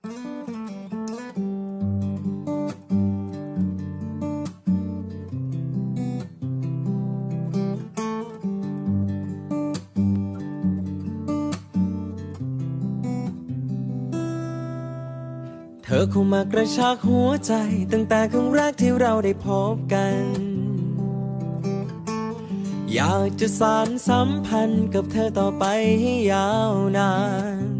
เธอเข้ามากระชากหัวใจ ตั้งแต่ครั้งแรกที่เราได้พบกัน อยากจะสานสัมพันธ์กับเธอต่อไปให้ยาวนาน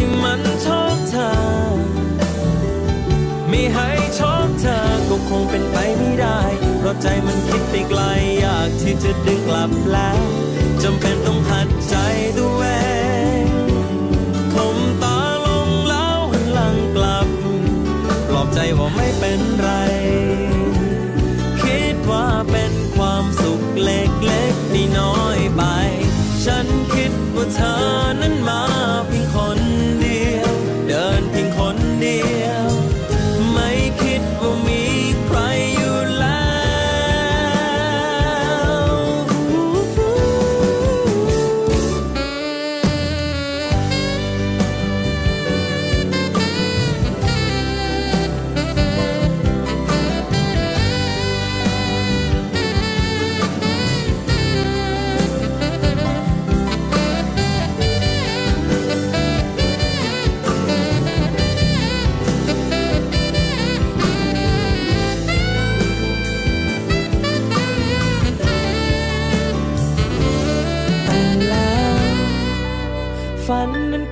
ที่มันชอบเธอ ไม่ให้ชอบเธอก็คงเป็นไปไม่ได้เพราะใจมันคิดไปไกลอยากที่จะดึงกลับแล้วจำเป็นต้องขัดใจตัวเองคมตาลงแล้วหันหลังกลับ ปลอบใจว่าไม่เป็นไร คิดว่าเป็นความสุขเล็กๆที่น้อยไป ฉันคิดว่าเธอนั้นมา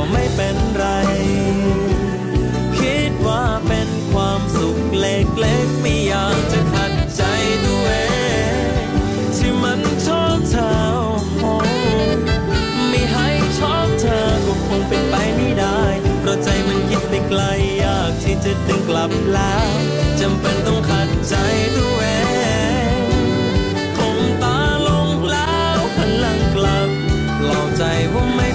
ว่ไม่เป็นไร คิดว่าเป็นความสุขเล็กๆไม่อยากจะขัดใจตัวเองที่มันชอบเธอไม่ให้ชอบเธอก็คงเป็นไปไม่ได้เพราะใจมันคิดไปไกลยากที่จะดึงกลับแล้วจำเป็นต้องขัดใจตัวเองคงตาลงแล้วหัลังกลับหลอกใจว่าไม่